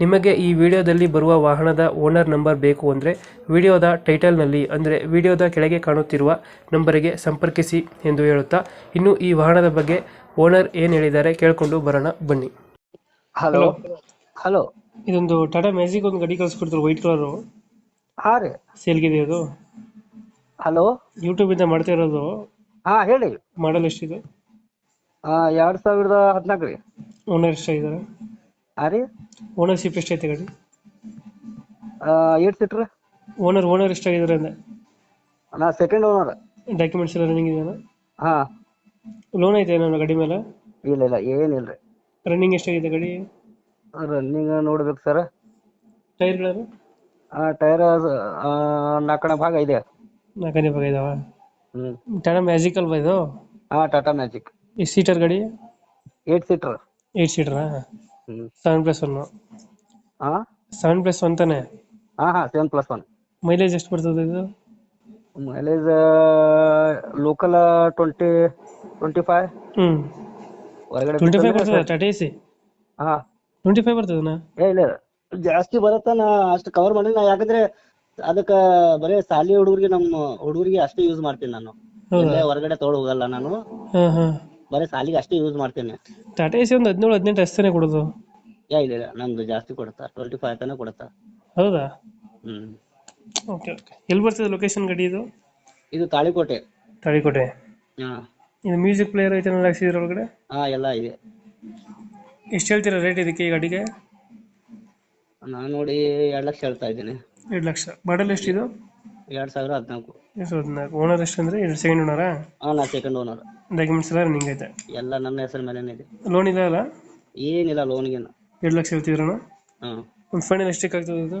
ನಿಮಗೆ ಈ ವಿಡಿಯೋದಲ್ಲಿ ಬರುವ ವಾಹನದ ಓನರ್ ನಂಬರ್ ಬೇಕು ಅಂದರೆ ವಿಡಿಯೋದ ಟೈಟಲ್ನಲ್ಲಿ ಅಂದರೆ ವಿಡಿಯೋದ ಕೆಳಗೆ ಕಾಣುತ್ತಿರುವ ನಂಬರಿಗೆ ಸಂಪರ್ಕಿಸಿ ಎಂದು ಹೇಳುತ್ತಾ ಇನ್ನು ಈ ವಾಹನದ ಬಗ್ಗೆ ಓನರ್ ಏನು ಹೇಳಿದ್ದಾರೆ ಕೇಳಿಕೊಂಡು ಬರೋಣ ಬನ್ನಿ. ಹಲೋ. ಹಲೋ. ಇದೊಂದು ಟಾಟಾ ಮ್ಯಾಜಿಕ್ ಒಂದು ಗಾಡಿ ಕಳಿಸ್ಕೊಡ್ತಾರೆ ವೈಟ್ ಕಲರು. ಹಾ ರೀ. ಸೇಲ್ಗಿದೆ ಅದು. ಹಲೋ. ಯೂಟ್ಯೂಬಿಂದ ಮಾಡ್ತಾ ಇರೋದು. ಹಾ ಹೇಳಿ. ಮಾಡಲ್ ಎಷ್ಟಿದೆ? ಆ, ಎರಡ್ ಸಾವಿರದ ಹದಿನಾಲ್ಕು ರೀ. ಓನರ್ ಎಷ್ಟಾಗಿದ್ದಾರೆ? ಹಾ ರೀ. ಓನರ್ಶಿಪ್ ಎಷ್ಟೈತೆ ಗಾಡಿ. ಏಟ್ ಸೀಟ್ರ್? ಓನರ್ ಓನರ್ ಎಷ್ಟಾಗಿದ್ದಾರೆ ಅಂದ್ರೆ ನಾ ಸೆಕೆಂಡ್ ಓನರ್ ಡಾಕ್ಯುಮೆಂಟ್ಸ್ ಎಲ್ಲ ರನ್ನಿಂಗ್ ಇದೆಯಾ ಹಾ. ಲೋನ್ ಐತೆ ನನ್ನ ಗಾಡಿ ಮೇಲೆ? ಇಲ್ಲ ಇಲ್ಲ ಏನಿಲ್ಲ ರೀ. ರನ್ನಿಂಗ್ ಎಷ್ಟಾಗಿದೆ ಗಾಡಿ? ರನ್ನಿಂಗ್ ನೋಡ್ಬೇಕು ಸರ್ ಟೈರ್ಗಳನ್ನು ಟೈರ್ ನಾಲ್ಕನೇ ಭಾಗ ಇದೆ. ನಾಲ್ಕನೇ ಭಾಗ ಇದಾವ? ಹ್ಮ್. ಟಾಟಾ ಮ್ಯಾಜಿಕ್ ಅಲ್ವಾ ಇದು? ಹಾ ಟಾಟಾ ಮ್ಯಾಜಿಕ್ ಈ ಸೀಟರ್ ಗಾಡಿ? Eight seater. ಏಟ್ ಸೀಟರಾ ಸೆವೆನ್ ಪ್ಲಸ್ ಒನ್ ಹಾ ಸೆವೆನ್ ಪ್ಲಸ್ ಒನ್ ತಾನೆ? ಹಾ ಹಾ ಸೆವೆನ್ ಪ್ಲಸ್ ಒನ್ ಮೈಲೇಜ್ ಎಷ್ಟು ಬರ್ತದೆ ಇದು? Mileage local twenty twenty five ಹ್ಮ್. ಹೊರಗಡೆ ಟ್ವೆಂಟಿ ಫೈವ್ ಬರ್ತದೆ ಟಾಟಾ ಎ ಸಿ ಹಾ. ಟ್ವೆಂಟಿ ಫೈವ್ ಬರ್ತದನಾ? ಏ ಇಲ್ಲ ಜಾಸ್ತಿ ಬರತ್ತ ನಾ ಅಷ್ಟು ಕವರ್ ಮಾಡಿ ನಾ ಯಾಕಂದ್ರೆ ಅದಕ್ಕ ಬರೇ ಸಾಲಿ ಹುಡುಗರಿಗೆ ನಮ್ಮ ಹುಡುಗರಿಗೆ ಅಷ್ಟೇ ಯೂಸ್ ಮಾಡ್ತೀನಿ ನಾನು. ಎಲ್ಲೇ ಹೊರಗಡೆ ತಗೊಳ್ ಹೋಗಲ್ಲ ನಾನು. ಹಾಂ ಹಾಂ. ಬರೇ ಸಾಲಿಗೆ ಅಷ್ಟೇ ಯೂಸ್ ಮಾಡ್ತೀನಿ. ಟಾಟಾ ಎ ಸಿ ಒಂದು ಹದಿನೇಳು ಹದಿನೆಂಟು ಅಷ್ಟೇ ಕೊಡೋದು. ಯಾ ಇಲ್ಲ ಇಲ್ಲ ನಮ್ದು ಜಾಸ್ತಿ ಕೊಡುತ್ತಾ ಟ್ವೆಂಟಿ ಫೈವ್ ತನಕ ಕೊಡುತ್ತಾ ಹೌದಾ? ಹ್ಮ್. ಓಕೆ ಓಕೆ ಎಲ್ಲಿ ಬರ್ತದೆ ಲೊಕೇಶನ್ ಗಾಡಿ ಇದು? ಇದು ತಾಳಿಕೋಟೆ. ತಾಳಿಕೋಟೆ. ಹಾ. ಇದು ಮ್ಯೂಸಿಕ್ ಪ್ಲೇಯರ್ ಐತೆ ನೋಡಿ ಹಾಕ್ಸಿದ್ರ ಒಳಗಡೆ? ಹಾ ಎಲ್ಲ ಇದೆ. ಎಷ್ಟು ಹೇಳ್ತೀರಾ ರೇಟ್ ಇದಕ್ಕೆ ಈ ಗಾಡಿಗೆ? ನಾನು ನೋಡಿ ಎರಡು ಲಕ್ಷ ಹೇಳ್ತಾ ಇದ್ದೀನಿ. ಎರಡು ಲಕ್ಷ. ಮಾಡಲ್ ಎಷ್ಟಿದು? ಎರಡ್ ಸಾವಿರ ಹದಿನಾಲ್ಕು. ಎಷ್ಟು ಹದಿನಾಲ್ಕು. ಓನರ್ ಎಷ್ಟು ಅಂದರೆ ಎರಡು ಸೆಕೆಂಡ್ ಓನರಾ ಹಾ ನಾ ಸೆಕೆಂಡ್ ಓನರ್ ಡಾಕ್ಯುಮೆಂಟ್ಸ್ ಎಲ್ಲ ರನ್ನಿಂಗ್ ಐತೆ? ಎಲ್ಲ ನನ್ನ ಹೆಸರು ಮೇಲೇನೆ ಇದೆ. ಲೋನ್ ಇಲ್ಲ ಅಲ್ಲ? ಏನಿಲ್ಲ ಲೋನ್ಗೇನು ಎರಡು ಲಕ್ಷ ಹೇಳ್ತಿದ್ರಣ ಹ್ಞೂ ಒಂದು ಫೈನಲ್ ಎಷ್ಟಕ್ಕೆ ಆಗ್ತದೆ ಇದು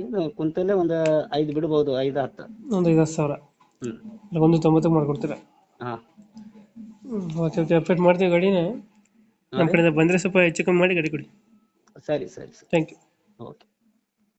ಏನು ಕುಂತಲ್ಲೇ ಒಂದು ಐದು ಬಿಡ್ಬೋದು ಐದು ಹತ್ತು. ಒಂದು ಐದು ಹತ್ತು ಸಾವಿರ. ಹ್ಞೂ ಇಲ್ಲ ಒಂದು ತೊಂಬತ್ತಕ್ಕೆ ಮಾಡ್ಕೊಡ್ತೀರ? ಹಾಂ. ಓಕೆ ಓಕೆ ಅಪ್ಡೇಟ್ ಮಾಡ್ತೀವಿ ಗಾಡಿನ. ನಮ್ಮ ಕಡೆಯಿಂದ ಬಂದರೆ ಸ್ವಲ್ಪ ಹೆಚ್ಚು ಕಮ್ಮಿ ಮಾಡಿ ಗಾಡಿ ಕೊಡಿ. ಸರಿ ಸರಿ ಸರಿ. Thank you okay